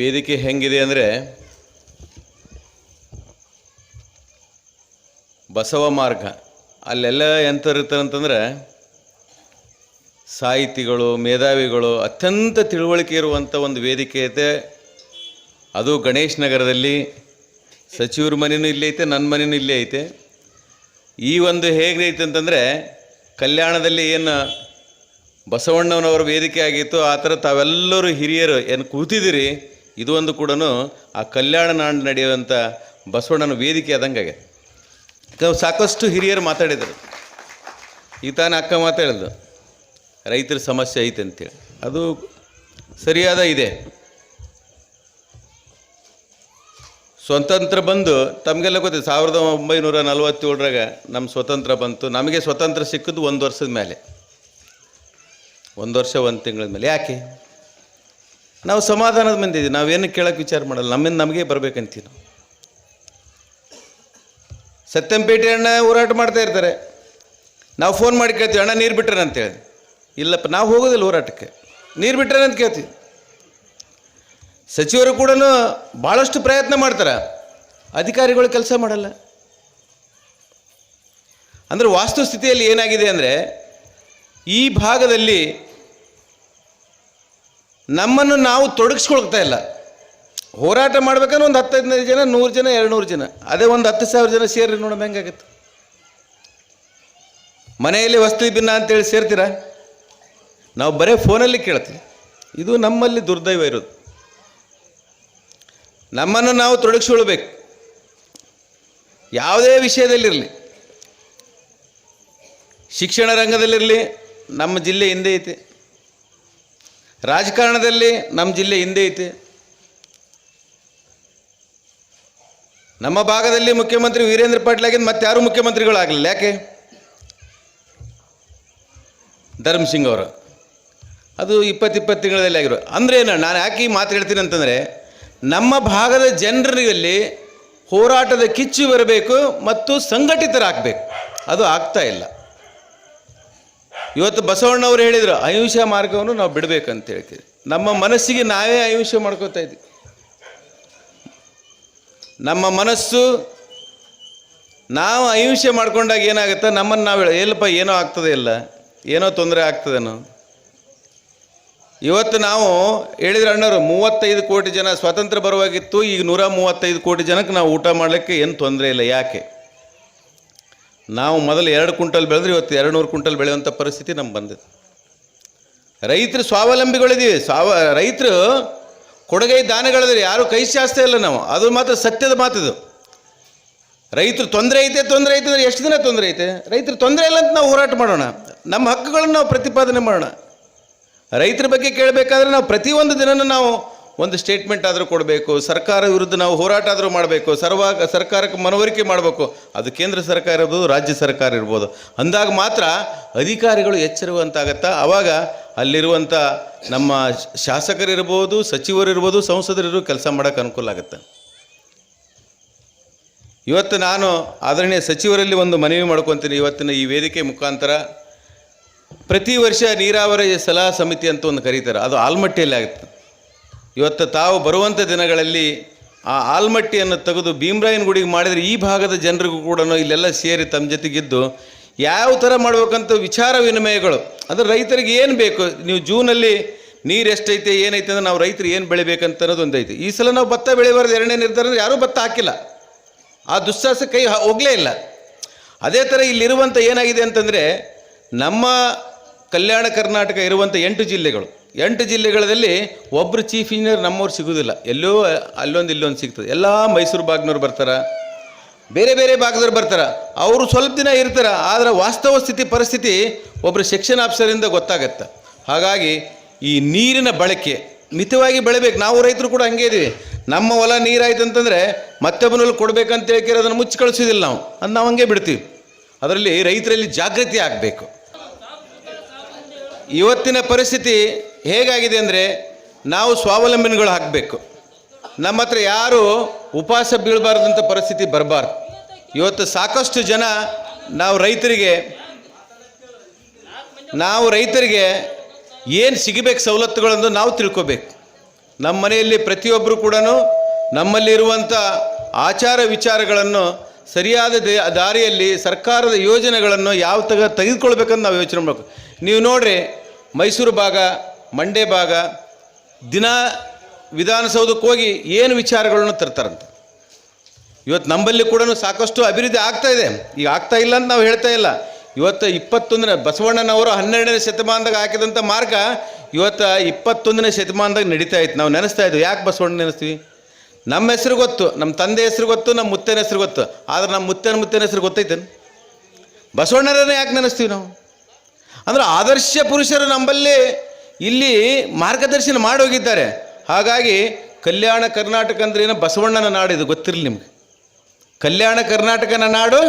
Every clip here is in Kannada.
ವೇದಿಕೆ ಹೆಂಗಿದೆ ಅಂದರೆ ಬಸವ ಮಾರ್ಗ. ಅಲ್ಲೆಲ್ಲ ಎಂಥರಿರ್ತಾರೆ ಅಂತಂದರೆ ಸಾಹಿತಿಗಳು, ಮೇಧಾವಿಗಳು ಅತ್ಯಂತ ತಿಳುವಳಿಕೆ ಇರುವಂಥ ಒಂದು ವೇದಿಕೆ ಐತೆ. ಅದು ಗಣೇಶ್ ನಗರದಲ್ಲಿ. ಸಚಿವ್ರ ಮನೆಯೂ ಇಲ್ಲೇ ಐತೆ ನನ್ನ ಮನೆಯೂ ಇಲ್ಲೇ ಐತೆ. ಈ ಒಂದು ಹೇಗೈತೆ ಅಂತಂದರೆ ಕಲ್ಯಾಣದಲ್ಲಿ ಏನು ಬಸವಣ್ಣನವರ ವೇದಿಕೆ ಆಗಿತ್ತು, ಆ ಥರ ತಾವೆಲ್ಲರೂ ಹಿರಿಯರು ಏನು ಕೂತಿದ್ದೀರಿ? ಇದು ಒಂದು ಕೂಡ ಆ ಕಲ್ಯಾಣ ನಾಡು ನಡೆಯುವಂಥ ಬಸವಣ್ಣನ ವೇದಿಕೆ ಆದಂಗೆ ಸಾಕಷ್ಟು ಹಿರಿಯರು ಮಾತಾಡಿದರು. ಈ ತಾನು ಅಕ್ಕ ಮಾತಾಡಿದ್ದು ರೈತರ ಸಮಸ್ಯೆ ಐತೆ ಅಂತೇಳಿ. ಅದು ಸರಿಯಾದ ಇದೆ. ಸ್ವತಂತ್ರ ಬಂದು, ತಮಗೆಲ್ಲ ಗೊತ್ತಿದೆ, ಸಾವಿರದ ಒಂಬೈನೂರ ನಲ್ವತ್ತೇಳರಾಗ ನಮ್ಮ ಸ್ವತಂತ್ರ ಬಂತು. ನಮಗೆ ಸ್ವತಂತ್ರ ಸಿಕ್ಕಿದ್ದು ಒಂದು ವರ್ಷದ ಮೇಲೆ. ಒಂದು ವರ್ಷ, ಒಂದು ತಿಂಗಳ ಮೇಲೆ. ಯಾಕೆ? ನಾವು ಸಮಾಧಾನದ ಮಂದಿ ಇದೀವಿ. ನಾವೇನು ಕೇಳೋಕೆ ವಿಚಾರ ಮಾಡಲ್ಲ. ನಮ್ಮಿಂದ ನಮಗೆ ಬರಬೇಕಂತೀವಿ ನಾವು. ಸತ್ಯಂಪೇಟೆ ಅಣ್ಣ ಹೋರಾಟ ಮಾಡ್ತಾ ಇರ್ತಾರೆ. ನಾವು ಫೋನ್ ಮಾಡಿ ಕೇಳ್ತೀವಿ, ಅಣ್ಣ, ನೀರು ಬಿಟ್ರೆ ಅಂತೇಳಿ ಇಲ್ಲಪ್ಪ, ನಾವು ಹೋಗೋದಿಲ್ಲ ಹೋರಾಟಕ್ಕೆ. ನೀರು ಬಿಟ್ರೆ ಅಂತ ಕೇಳ್ತೀವಿ. ಸಚಿವರು ಕೂಡ ಭಾಳಷ್ಟು ಪ್ರಯತ್ನ ಮಾಡ್ತಾರೆ. ಅಧಿಕಾರಿಗಳು ಕೆಲಸ ಮಾಡಲ್ಲ. ಅಂದರೆ ವಾಸ್ತುಸ್ಥಿತಿಯಲ್ಲಿ ಏನಾಗಿದೆ ಅಂದರೆ, ಈ ಭಾಗದಲ್ಲಿ ನಮ್ಮನ್ನು ನಾವು ತೊಡಗಿಸ್ಕೊಳ್ತಾ ಇಲ್ಲ. ಹೋರಾಟ ಮಾಡ್ಬೇಕಂದ್ರೆ ಒಂದು ಹತ್ತು ಹದಿನೈದು ಜನ, ನೂರು ಜನ ಎರಡು ನೂರು ಜನ. ಅದೇ ಒಂದು ಹತ್ತು ಸಾವಿರ ಜನ ಸೇರಿ ನೋಡೋಣ ಹೆಂಗಾಗತ್ತೆ? ಮನೆಯಲ್ಲಿ ವಸ್ತು ಭಿನ್ನ ಅಂತೇಳಿ ಸೇರ್ತೀರಾ? ನಾವು ಬರೀ ಫೋನಲ್ಲಿ ಕೇಳ್ತೀವಿ. ಇದು ನಮ್ಮಲ್ಲಿ ದುರ್ದೈವ ಇರೋದು. ನಮ್ಮನ್ನು ನಾವು ತೊಡಗಿಸ್ಕೊಳ್ಬೇಕು. ಯಾವುದೇ ವಿಷಯದಲ್ಲಿರಲಿ. ಶಿಕ್ಷಣ ರಂಗದಲ್ಲಿರಲಿ, ನಮ್ಮ ಜಿಲ್ಲೆ ಹಿಂದೆ ಐತೆ. ರಾಜಕಾರಣದಲ್ಲಿ ನಮ್ಮ ಜಿಲ್ಲೆ ಹಿಂದೆ ಐತೆ. ನಮ್ಮ ಭಾಗದಲ್ಲಿ ಮುಖ್ಯಮಂತ್ರಿ ವೀರೇಂದ್ರ ಪಾಟೀಲ್ ಆಗಿದ್ದು ಮತ್ತೆ ಯಾರು ಮುಖ್ಯಮಂತ್ರಿಗಳಾಗಲಿಲ್ಲ? ಯಾಕೆ? ಧರ್ಮಸಿಂಗ್ ಅವರು. ಅದು ಇಪ್ಪತ್ತು ಇಪ್ಪತ್ತು ತಿಂಗಳಲ್ಲಿ ಆಗಿರೋ ಅಂದ್ರೆ ಏನು, ನಾನು ಯಾಕೆ ಈ ಮಾತು ಹೇಳ್ತೀನಿ ಅಂತಂದರೆ, ನಮ್ಮ ಭಾಗದ ಜನರಲ್ಲಿ ಹೋರಾಟದ ಕಿಚ್ಚು ಬರಬೇಕು ಮತ್ತು ಸಂಘಟಿತರಾಗಬೇಕು. ಅದು ಆಗ್ತಾ ಇಲ್ಲ. ಇವತ್ತು ಬಸವಣ್ಣವರು ಹೇಳಿದರು, ಅಹಿಂಸೆ ಮಾರ್ಗವನ್ನು ನಾವು ಬಿಡಬೇಕಂತ ಹೇಳ್ತೀವಿ ನಮ್ಮ ಮನಸ್ಸಿಗೆ ನಾವೇ ಅಹಿಂಸೆ ಮಾಡ್ಕೋತಾ ಇದ್ವಿ. ನಮ್ಮ ಮನಸ್ಸು, ನಾವು ಅಹಿಂಸೆ ಮಾಡ್ಕೊಂಡಾಗ ಏನಾಗುತ್ತೆ ನಮ್ಮನ್ನು ನಾವು ಎಲ್ಲಪ್ಪ, ಏನೋ ಆಗ್ತದೆ ಇಲ್ಲ? ಏನೋ ತೊಂದರೆ ಆಗ್ತದೇನೋ? ಇವತ್ತು ನಾವು ಹೇಳಿದ್ರೆ, ಅಣ್ಣವರು, ಮೂವತ್ತೈದು ಕೋಟಿ ಜನ ಸ್ವಾತಂತ್ರ್ಯ ಬರುವಾಗಿತ್ತು ಈಗ ನೂರ ಮೂವತ್ತೈದು ಕೋಟಿ ಜನಕ್ಕೆ ನಾವು ಊಟ ಮಾಡಲಿಕ್ಕೆ ಏನು ತೊಂದರೆ ಇಲ್ಲ, ಯಾಕೆ? ನಾವು ಮೊದಲು ಎರಡು ಕುಂಟಲ್ ಬೆಳೆದ್ರೆ ಇವತ್ತು ಎರಡು ನೂರು ಕುಂಟಲ್ ಬೆಳೆಯುವಂಥ ಪರಿಸ್ಥಿತಿ ನಮ್ಗೆ ಬಂದಿದೆ. ರೈತರು ಸ್ವಾವಲಂಬಿಗಳಿದ್ದೀವಿ ಸ್ವಾವ, ರೈತರು ಕೊಡುಗೈ ದಾನಗಳಿದ್ರೆ ಯಾರು ಕೈ ಶಾಸ್ತ್ರ ಇಲ್ಲ ನಾವು. ಅದು ಮಾತ್ರ ಸತ್ಯದ ಮಾತಿದು. ರೈತರು ತೊಂದರೆ ಐತೆ ತೊಂದರೆ ಐತೆ ಅಂದರೆ ಎಷ್ಟು ದಿನ ತೊಂದರೆ ಐತೆ? ರೈತರು ತೊಂದರೆ ಇಲ್ಲ ಅಂತ ನಾವು ಹೋರಾಟ ಮಾಡೋಣ. ನಮ್ಮ ಹಕ್ಕುಗಳನ್ನು ನಾವು ಪ್ರತಿಪಾದನೆ ಮಾಡೋಣ. ರೈತರ ಬಗ್ಗೆ ಕೇಳಬೇಕಾದ್ರೆ ನಾವು ಪ್ರತಿಯೊಂದು ದಿನನೂ ನಾವು ಒಂದು ಸ್ಟೇಟ್ಮೆಂಟ್ ಆದರೂ ಕೊಡಬೇಕು, ಸರ್ಕಾರ ವಿರುದ್ಧ ನಾವು ಹೋರಾಟ ಆದರೂ ಮಾಡಬೇಕು, ಸರ್ವ, ಸರ್ಕಾರಕ್ಕೆ ಮನವರಿಕೆ ಮಾಡಬೇಕು, ಅದು ಕೇಂದ್ರ ಸರ್ಕಾರ ಇರ್ಬೋದು, ರಾಜ್ಯ ಸರ್ಕಾರ ಇರ್ಬೋದು. ಅಂದಾಗ ಮಾತ್ರ ಅಧಿಕಾರಿಗಳು ಎಚ್ಚರುವಂತಾಗತ್ತಾ ಆವಾಗ ಅಲ್ಲಿರುವಂಥ ನಮ್ಮ ಶಾಸಕರಿರ್ಬೋದು, ಸಚಿವರಿರ್ಬೋದು, ಸಂಸದರಿರ್ಬೋದು ಕೆಲಸ ಮಾಡೋಕ್ಕೆ ಅನುಕೂಲ ಆಗುತ್ತೆ. ಇವತ್ತು ನಾನು ಆದರಣೀಯ ಸಚಿವರಲ್ಲಿ ಒಂದು ಮನವಿ ಮಾಡ್ಕೊತೀನಿ. ಇವತ್ತಿನ ಈ ವೇದಿಕೆ ಮುಖಾಂತರ ಪ್ರತಿ ವರ್ಷ ನೀರಾವರಿ ಸಲಹಾ ಸಮಿತಿ ಅಂತ ಒಂದು ಕರೀತಾರೆ. ಅದು ಆಲ್ಮಟ್ಟಿಯಲ್ಲಿ ಆಗುತ್ತೆ. ಇವತ್ತು ತಾವು ಬರುವಂಥ ದಿನಗಳಲ್ಲಿ ಆ ಆಲ್ಮಟ್ಟಿಯನ್ನು ತೆಗೆದು ಭೀಮರಾಯನ ಗುಡಿಗೆ ಮಾಡಿದರೆ ಈ ಭಾಗದ ಜನರಿಗೂ ಕೂಡ ಇಲ್ಲೆಲ್ಲ ಸೇರಿ ತಮ್ಮ ಜೊತೆಗಿದ್ದು ಯಾವ ಥರ ಮಾಡ್ಬೇಕಂತ ವಿಚಾರ ವಿನಿಮಯಗಳು. ಅಂದರೆ ರೈತರಿಗೆ ಏನು ಬೇಕು? ನೀವು ಜೂನಲ್ಲಿ ನೀರು ಎಷ್ಟೈತೆ, ಏನೈತೆ ಅಂದರೆ ನಾವು ರೈತರು ಏನು ಬೆಳಿಬೇಕಂತ ಅನ್ನೋದು ಒಂದೈತೆ. ಈ ಸಲ ನಾವು ಭತ್ತ ಬೆಳಿಬಾರ್ದು, ಎರಡನೇ ನಿರ್ಧಾರ ಅಂದರೆ ಯಾರೂ ಭತ್ತ ಹಾಕಿಲ್ಲ. ಆ ದುಸ್ಸಾಹಸ ಕೈ ಹೋಗಲೇ ಇಲ್ಲ. ಅದೇ ಥರ ಇಲ್ಲಿರುವಂಥ ಏನಾಗಿದೆ ಅಂತಂದರೆ ನಮ್ಮ ಕಲ್ಯಾಣ ಕರ್ನಾಟಕ ಇರುವಂಥ ಎಂಟು ಜಿಲ್ಲೆಗಳು. ಎಂಟು ಜಿಲ್ಲೆಗಳಲ್ಲಿ ಒಬ್ಬರು ಚೀಫ್ ಇಂಜಿನಿಯರ್ ನಮ್ಮವ್ರು ಸಿಗೋದಿಲ್ಲ. ಎಲ್ಲೋ, ಅಲ್ಲೊಂದು ಇಲ್ಲೊಂದು ಸಿಗ್ತದೆ. ಎಲ್ಲ ಮೈಸೂರು ಭಾಗನವ್ರು ಬರ್ತಾರೆ. ಬೇರೆ ಬೇರೆ ಭಾಗದವ್ರು ಬರ್ತಾರೆ. ಅವರು ಸ್ವಲ್ಪ ದಿನ ಇರ್ತಾರೆ, ಆದರೆ ವಾಸ್ತವ ಸ್ಥಿತಿ, ಪರಿಸ್ಥಿತಿ ಒಬ್ಬರು ಸೆಕ್ಷನ್ ಆಫೀಸರಿಂದ ಗೊತ್ತಾಗತ್ತೆ. ಹಾಗಾಗಿ ಈ ನೀರಿನ ಬಳಕೆ ಮಿತವಾಗಿ ಬೆಳಿಬೇಕು. ನಾವು ರೈತರು ಕೂಡ ಹಂಗೆ ಇದೀವಿ. ನಮ್ಮ ಹೊಲ ನೀರಾಯ್ತು ಅಂತಂದರೆ ಮತ್ತೊಬ್ಬನಲ್ಲಿ ಕೊಡಬೇಕಂತ ಹೇಳ್ಕಿರ ಅದನ್ನು ಮುಚ್ಚಿ ಕಳಿಸೋದಿಲ್ಲ ನಾವು. ಅದು ನಾವು ಹಂಗೆ ಬಿಡ್ತೀವಿ. ಅದರಲ್ಲಿ ರೈತರಲ್ಲಿ ಜಾಗೃತಿ ಆಗಬೇಕು. ಇವತ್ತಿನ ಪರಿಸ್ಥಿತಿ ಹೇಗಾಗಿದೆ ಅಂದರೆ ನಾವು ಸ್ವಾವಲಂಬನೆಗಳು ಹಾಕಬೇಕು. ನಮ್ಮ ಹತ್ರ ಯಾರು ಉಪವಾಸ ಬೀಳಬಾರ್ದಂಥ ಪರಿಸ್ಥಿತಿ ಬರಬಾರ್ದು. ಇವತ್ತು ಸಾಕಷ್ಟು ಜನ ನಾವು ರೈತರಿಗೆ ನಾವು ರೈತರಿಗೆ ಏನು ಸಿಗಬೇಕು ಸವಲತ್ತುಗಳನ್ನು ನಾವು ತಿಳ್ಕೋಬೇಕು. ನಮ್ಮ ಮನೆಯಲ್ಲಿ ಪ್ರತಿಯೊಬ್ಬರು ಕೂಡ ನಮ್ಮಲ್ಲಿರುವಂಥ ಆಚಾರ ವಿಚಾರಗಳನ್ನು ಸರಿಯಾದ ದಾರಿಯಲ್ಲಿ ಸರ್ಕಾರದ ಯೋಜನೆಗಳನ್ನು ಯಾವ ತಗ ತೆಗೆದುಕೊಳ್ಬೇಕಂತ ನಾವು ಯೋಚನೆ ಮಾಡಬೇಕು. ನೀವು ನೋಡಿರಿ ಮೈಸೂರು ಭಾಗ ಮಂಡ್ಯ ಭಾಗ ದಿನ ವಿಧಾನಸೌಧಕ್ಕೆ ಹೋಗಿ ಏನು ವಿಚಾರಗಳನ್ನು ತರ್ತಾರಂತೆ? ಇವತ್ತು ನಮ್ಮಲ್ಲಿ ಕೂಡ ಸಾಕಷ್ಟು ಅಭಿವೃದ್ಧಿ ಆಗ್ತಾ ಇದೆ. ಈಗ ಆಗ್ತಾ ಇಲ್ಲ ಅಂತ ನಾವು ಹೇಳ್ತಾ ಇಲ್ಲ. ಇವತ್ತು ಇಪ್ಪತ್ತೊಂದನೇ ಬಸವಣ್ಣನವರು ಹನ್ನೆರಡನೇ ಶತಮಾನದಾಗ ಹಾಕಿದಂಥ ಮಾರ್ಗ ಇವತ್ತು ಇಪ್ಪತ್ತೊಂದನೇ ಶತಮಾನದಾಗ ನಡೀತಾ ಇತ್ತು. ನಾವು ನೆನೆಸ್ತಾ ಇದ್ವಿ. ಯಾಕೆ ಬಸವಣ್ಣ ನೆನೆಸ್ತೀವಿ? ನಮ್ಮ ಹೆಸರು ಗೊತ್ತು, ನಮ್ಮ ತಂದೆ ಹೆಸರು ಗೊತ್ತು, ನಮ್ಮ ಮುತ್ತನ ಹೆಸರು ಗೊತ್ತು. ಆದರೆ ನಮ್ಮ ಮುತ್ತನ ಮುತ್ತನ ಹೆಸರು ಗೊತ್ತೈತೇನು? ಬಸವಣ್ಣರನ್ನೇ ಯಾಕೆ ನೆನೆಸ್ತೀವಿ ನಾವು? ಅಂದ್ರೆ ಆದರ್ಶ ಪುರುಷರು ನಮ್ಮಲ್ಲಿ ಇಲ್ಲಿ ಮಾರ್ಗದರ್ಶನ ಮಾಡಿ ಹೋಗಿದ್ದಾರೆ ಹಾಗಾಗಿ ಕಲ್ಯಾಣ ಕರ್ನಾಟಕ ಅಂದ್ರೆ ಏನೋ? ಬಸವಣ್ಣನ ನಾಡು ಇದು ಗೊತ್ತಿರಲಿ ನಿಮ್ಗೆ? ಕಲ್ಯಾಣ ಕರ್ನಾಟಕನ ನಾಡು,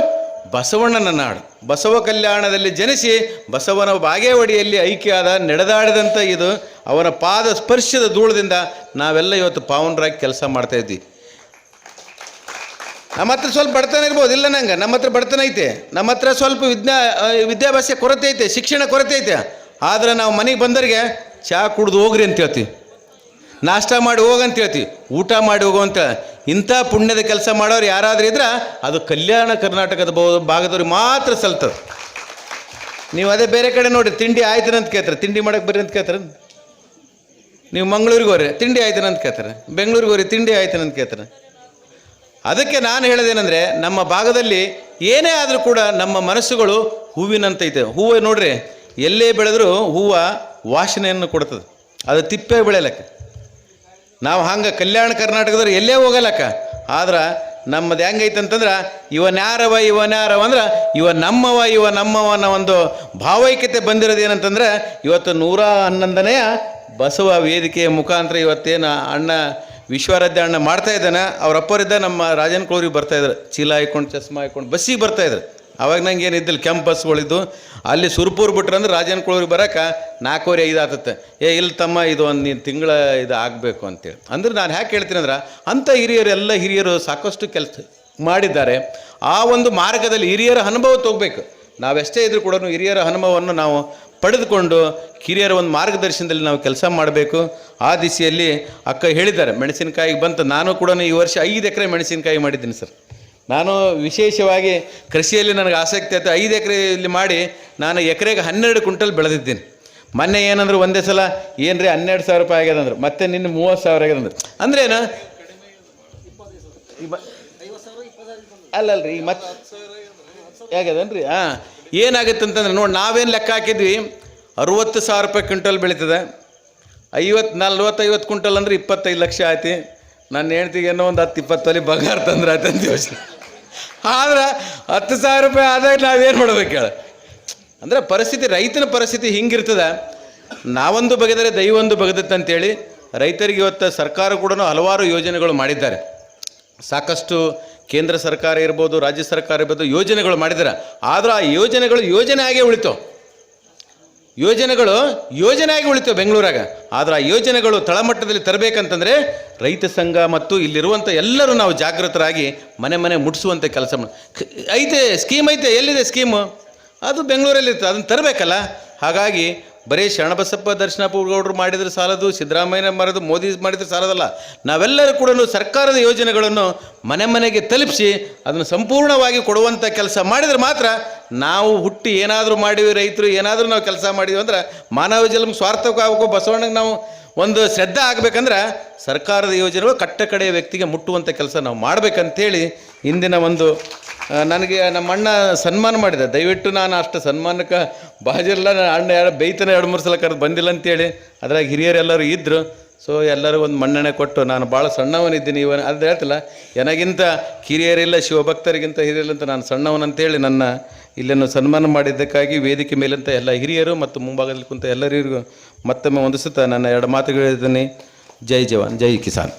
ಬಸವಣ್ಣನ ನಾಡು. ಬಸವ ಕಲ್ಯಾಣದಲ್ಲಿ ಜನಿಸಿ ಬಸವನ ಬಾಗೇವಾಡಿಯಲ್ಲಿ ಐಕ್ಯಾದ ನಡೆದಾಡಿದಂಥ ಇದು ಅವನ ಪಾದ ಸ್ಪರ್ಶದ ಧೂಳದಿಂದ ನಾವೆಲ್ಲ ಇವತ್ತು ಪಾವನರಾಗಿ ಕೆಲಸ ಮಾಡ್ತಾ ಇದ್ವಿ. ನಮ್ಮ ಹತ್ರ ಸ್ವಲ್ಪ ಬಡತನ ಇರ್ಬೋದು. ಇಲ್ಲ ನಂಗೆ, ನಮ್ಮ ಹತ್ರ ಬಡತನ ಐತೆ. ನಮ್ಮ ಹತ್ರ ಸ್ವಲ್ಪ ವಿದ್ಯಾ ವಿದ್ಯಾಭ್ಯಾಸ ಕೊರತೆ ಐತೆ, ಶಿಕ್ಷಣ ಕೊರತೆ ಐತೆ. ಆದ್ರೆ ನಾವು ಮನೆಗೆ ಬಂದವರಿಗೆ ಚಹಾ ಕುಡ್ದು ಹೋಗ್ರಿ ಅಂತ ಹೇಳ್ತೀವಿ ನಾಷ್ಟ ಮಾಡಿ ಹೋಗಂತ ಹೇಳ್ತೀವಿ ಊಟ ಮಾಡಿ ಹೋಗು ಅಂತ. ಇಂಥ ಪುಣ್ಯದ ಕೆಲಸ ಮಾಡೋರು ಯಾರಾದರೂ ಇದ್ರೆ ಅದು ಕಲ್ಯಾಣ ಕರ್ನಾಟಕದ ಭಾಗದವ್ರಿಗೆ ಮಾತ್ರ ಸಲ್ತದೆ. ನೀವು ಅದೇ ಬೇರೆ ಕಡೆ ನೋಡಿ ತಿಂಡಿ ಆಯ್ತಾನೆ ಅಂತ ಕೇಳ್ತಾರೆ. ತಿಂಡಿ ಮಾಡಕ್ಕೆ ಬರ್ರಿ ಅಂತ ಕೇಳ್ತಾರೆ. ನೀವು ಮಂಗಳೂರಿಗೆ ಹೋರಿ ತಿಂಡಿ ಆಯ್ತಾನೆ ಅಂತ ಕೇಳ್ತಾರೆ. ಬೆಂಗಳೂರಿಗೆ ಹೋರಿ ತಿಂಡಿ ಆಯ್ತು ಅಂತ ಕೇಳ್ತಾರೆ. ಅದಕ್ಕೆ ನಾನು ಹೇಳೋದೇನೆಂದರೆ, ನಮ್ಮ ಭಾಗದಲ್ಲಿ ಏನೇ ಆದರೂ ಕೂಡ ನಮ್ಮ ಮನಸ್ಸುಗಳು ಹೂವಿನಂತೈತೆ. ಹೂವು ನೋಡ್ರಿ ಎಲ್ಲೇ ಬೆಳೆದರೂ ಹೂವು ವಾಸನೆಯನ್ನು ಕೊಡ್ತದೆ. ಅದು ತಿಪ್ಪೆ ಬೆಳೆಯಲಕ್ಕ. ನಾವು ಹಂಗೆ ಕಲ್ಯಾಣ ಕರ್ನಾಟಕದವ್ರು ಎಲ್ಲೇ ಹೋಗಲಕ್ಕ. ಆದ್ರೆ ನಮ್ಮದು ಹೆಂಗೈತೆ ಅಂತಂದ್ರೆ ಇವನ್ಯಾರವ ಇವನ್ಯಾರವ ಅಂದ್ರೆ ಇವ ನಮ್ಮವ ಇವ ನಮ್ಮವ ಅನ್ನೋ ಒಂದು ಭಾವೈಕ್ಯತೆ ಬಂದಿರೋದು ಏನಂತಂದ್ರೆ ಇವತ್ತು ನೂರ ಹನ್ನೊಂದನೆಯ ಬಸವ ವೇದಿಕೆಯ ಮುಖಾಂತರ ಇವತ್ತೇನು ಅಣ್ಣ ವಿಶ್ವಾರಾಧ್ಯ ಅಣ್ಣ ಮಾಡ್ತಾ ಇದ್ದಾನೆ. ಅವರಪ್ಪರಿದ್ದ ನಮ್ಮ ರಾಜನ್ ಕೋರಿ ಬರ್ತಾ ಇದ್ರು. ಚೀಲ ಹಾಕೊಂಡು ಚಸ್ಮಾ ಹಾಕೊಂಡು ಬಸ್ಸಿಗೆ ಬರ್ತಾ ಇದ್ರು. ಅವಾಗ ನಂಗೆ ಏನಿದ್ದಿಲ್ಲ, ಕೆಂಪು ಬಸ್ಗಳಿದ್ದು. ಅಲ್ಲಿ ಸುರ್ಪುರ್ ಬಿಟ್ರೆ ಅಂದ್ರೆ ರಾಜನ್ ಬರೋಕೆ ನಾಲ್ಕೂವರೆ ಐದು ಆತತ್ತೆ ಏ, ಇಲ್ಲಿ ತಮ್ಮ, ಇದು ಒಂದು ನೀನು ತಿಂಗಳ ಇದು ಆಗಬೇಕು ಅಂತೇಳಿ. ಅಂದ್ರೆ ನಾನು ಯಾಕೆ ಹೇಳ್ತೀನಿ ಅಂದ್ರೆ ಅಂಥ ಹಿರಿಯರು, ಎಲ್ಲ ಹಿರಿಯರು ಸಾಕಷ್ಟು ಕೆಲಸ ಮಾಡಿದ್ದಾರೆ. ಆ ಒಂದು ಮಾರ್ಗದಲ್ಲಿ ಹಿರಿಯರ ಅನುಭವ ತಗೋಬೇಕು. ನಾವೆಷ್ಟೇ ಇದ್ರೂ ಕೂಡ ಹಿರಿಯರ ಅನುಭವವನ್ನು ನಾವು ಪಡೆದುಕೊಂಡು ಕಿರಿಯರ ಒಂದು ಮಾರ್ಗದರ್ಶನದಲ್ಲಿ ನಾವು ಕೆಲಸ ಮಾಡಬೇಕು. ಆ ದಿಸೆಯಲ್ಲಿ ಅಕ್ಕ ಹೇಳಿದ್ದಾರೆ, ಮೆಣಸಿನಕಾಯಿಗೆ ಬಂತು. ನಾನು ಕೂಡ ಈ ವರ್ಷ ಐದು ಎಕರೆ ಮೆಣಸಿನಕಾಯಿ ಮಾಡಿದ್ದೀನಿ ಸರ್. ನಾನು ವಿಶೇಷವಾಗಿ ಕೃಷಿಯಲ್ಲಿ ನನಗೆ ಆಸಕ್ತಿ ಆಯ್ತು. ಐದು ಎಕರೆಯಲ್ಲಿ ಮಾಡಿ ನಾನು ಎಕರೆಗೆ ಹನ್ನೆರಡು ಕ್ವಿಂಟಲ್ ಬೆಳೆದಿದ್ದೀನಿ. ಮೊನ್ನೆ ಏನಂದ್ರೆ ಒಂದೇ ಸಲ ಏನು ರೀ ಹನ್ನೆರಡು ಸಾವಿರ ರೂಪಾಯಿ ಆಗ್ಯದ ಅಂದ್ರೆ. ಮತ್ತೆ ನಿನ್ನ ಮೂವತ್ತು ಸಾವಿರ ಆಗ್ಯದ ಅಂದ್ರೆ. ಅಂದ್ರೇನು? ಏನು ಮ- ಅಲ್ಲಲ್ರಿ ಮತ್ತೆ ಹೇಗದನ್ರಿ ಹಾಂ. ಏನಾಗುತ್ತೆ ಅಂತಂದ್ರೆ ನೋಡಿ, ನಾವೇನು ಲೆಕ್ಕ ಹಾಕಿದ್ವಿ? ಅರುವತ್ತು ಸಾವಿರ ರೂಪಾಯಿ ಕ್ವಿಂಟಲ್ ಬೆಳೀತದೆ. ಐವತ್ತು ನಲ್ವತ್ತೈವತ್ತು ಕ್ವಿಂಟಲ್ ಅಂದ್ರೆ ಇಪ್ಪತ್ತೈದು ಲಕ್ಷ ಆಯ್ತು. ನನ್ನ ಹೆಂಡ್ತಿಗೆ ಏನೋ ಒಂದು ಹತ್ತು ಇಪ್ಪತ್ತು ಅಲ್ಲಿ ಬಂಗಾರ ತಂದ್ರೆ ಆಯ್ತು ಅಂತ ಯೋಚನೆ. ಆದ್ರೆ ಹತ್ತು ಸಾವಿರ ರೂಪಾಯಿ ಆದಾಗ ನಾವೇನು ಮಾಡ್ಬೇಕು ಹೇಳ ಅಂದರೆ ಪರಿಸ್ಥಿತಿ, ರೈತನ ಪರಿಸ್ಥಿತಿ ಹಿಂಗಿರ್ತದೆ. ನಾವೊಂದು ಬಗೆದರೆ ದೈವೊಂದು ಬಗೆದತ್ತೆ ಅಂತೇಳಿ ರೈತರಿಗೆ ಇವತ್ತು ಸರ್ಕಾರ ಕೂಡ ಹಲವಾರು ಯೋಜನೆಗಳು ಮಾಡಿದ್ದಾರೆ. ಸಾಕಷ್ಟು ಕೇಂದ್ರ ಸರ್ಕಾರ ಇರ್ಬೋದು, ರಾಜ್ಯ ಸರ್ಕಾರ ಇರ್ಬೋದು ಯೋಜನೆಗಳು ಮಾಡಿದ್ದಾರೆ. ಆದ್ರೆ ಆ ಯೋಜನೆಗಳು ಯೋಜನೆ ಆಗೇ ಉಳಿತು. ಯೋಜನೆಗಳು ಯೋಜನೆ ಆಗಿ ಉಳಿತು ಬೆಂಗಳೂರಾಗ. ಆದ್ರೆ ಆ ಯೋಜನೆಗಳು ತಳಮಟ್ಟದಲ್ಲಿ ತರಬೇಕಂತಂದರೆ ರೈತ ಸಂಘ ಮತ್ತು ಇಲ್ಲಿರುವಂಥ ಎಲ್ಲರೂ ನಾವು ಜಾಗೃತರಾಗಿ ಮನೆ ಮನೆ ಮುಟ್ಟಿಸುವಂಥ ಕೆಲಸ ಐತೆ ಸ್ಕೀಮ್ ಐತೆ, ಎಲ್ಲಿದೆ ಸ್ಕೀಮು ಅದು ಬೆಂಗಳೂರಲ್ಲಿ ಅದನ್ನು ತರಬೇಕಲ್ಲ? ಹಾಗಾಗಿ ಬರೀ ಶರಣಬಸಪ್ಪ ದರ್ಶನ ದರ್ಶನಪುರಗೌಡರು ಮಾಡಿದರೆ ಸಾಲದು, ಸಿದ್ದರಾಮಯ್ಯ ಮಾಡೋದು ಮೋದಿ ಮಾಡಿದರೆ ಸಾಲದಲ್ಲ. ನಾವೆಲ್ಲರೂ ಕೂಡ ಸರ್ಕಾರದ ಯೋಜನೆಗಳನ್ನು ಮನೆ ಮನೆಗೆ ತಲುಪಿಸಿ ಅದನ್ನು ಸಂಪೂರ್ಣವಾಗಿ ಕೊಡುವಂಥ ಕೆಲಸ ಮಾಡಿದ್ರೆ ಮಾತ್ರ ನಾವು ಹುಟ್ಟಿ ಏನಾದರೂ ಮಾಡಿವಿ ರೈತರು, ಏನಾದರೂ ನಾವು ಕೆಲಸ ಮಾಡಿದ್ವಿ ಅಂದ್ರೆ ಮಾನವ ಜನ್ಮ ಸ್ವಾರ್ಥಕ್ಕಾಗಬೇಕು ಬಸವಣ್ಣಗೆ ನಾವು ಒಂದು ಶ್ರದ್ಧೆ ಆಗಬೇಕಂದ್ರೆ ಸರ್ಕಾರದ ಯೋಜನೆಗಳು ಕಟ್ಟ ಕಡೆಯ ವ್ಯಕ್ತಿಗೆ ಮುಟ್ಟುವಂಥ ಕೆಲಸ ನಾವು ಮಾಡಬೇಕಂತೇಳಿ ಇಂದಿನ ಒಂದು ನನಗೆ ನಮ್ಮ ಅಣ್ಣ ಸನ್ಮಾನ ಮಾಡಿದ. ದಯವಿಟ್ಟು ನಾನು ಅಷ್ಟು ಸನ್ಮಾನಕ್ಕೆ ಬಾಜಿಲ್ಲ ನನ್ನ ಅಣ್ಣ ಎರಡು ಬೈತನ ಎರಡು ಮೂರು ಸಲ ಕರೆದು ಬಂದಿಲ್ಲ ಅಂತೇಳಿ. ಅದ್ರಾಗ ಹಿರಿಯರೆಲ್ಲರೂ ಇದ್ದರು ಸೊ ಎಲ್ಲರೂ ಒಂದು ಮನ್ನಣೆ ಕೊಟ್ಟು, ನಾನು ಭಾಳ ಸಣ್ಣವನಿದ್ದೀನಿ ಇವನು ಅದು ಹೇಳ್ತಿಲ್ಲ ನನಗಿಂತ ಕಿರಿಯರಿಲ್ಲ, ಶಿವಭಕ್ತರಿಗಿಂತ ಹಿರಿಯರಿಲ್ಲ ಅಂತ ನಾನು ಸಣ್ಣವನಂತೇಳಿ ನನ್ನ ಇಲ್ಲಿನ್ನು ಸನ್ಮಾನ ಮಾಡಿದ್ದಕ್ಕಾಗಿ ವೇದಿಕೆ ಮೇಲಂತ ಎಲ್ಲ ಹಿರಿಯರು ಮತ್ತು ಮುಂಭಾಗದಲ್ಲಿ ಕುಂತ ಎಲ್ಲರಿಗೂ ಮತ್ತೊಮ್ಮೆ ಹೊಂದಿಸುತ್ತಾ ನನ್ನ ಎರಡು ಮಾತುಗಳಿದ್ದೀನಿ ಜೈ ಜವಾನ್, ಜೈ ಕಿಸಾನ್.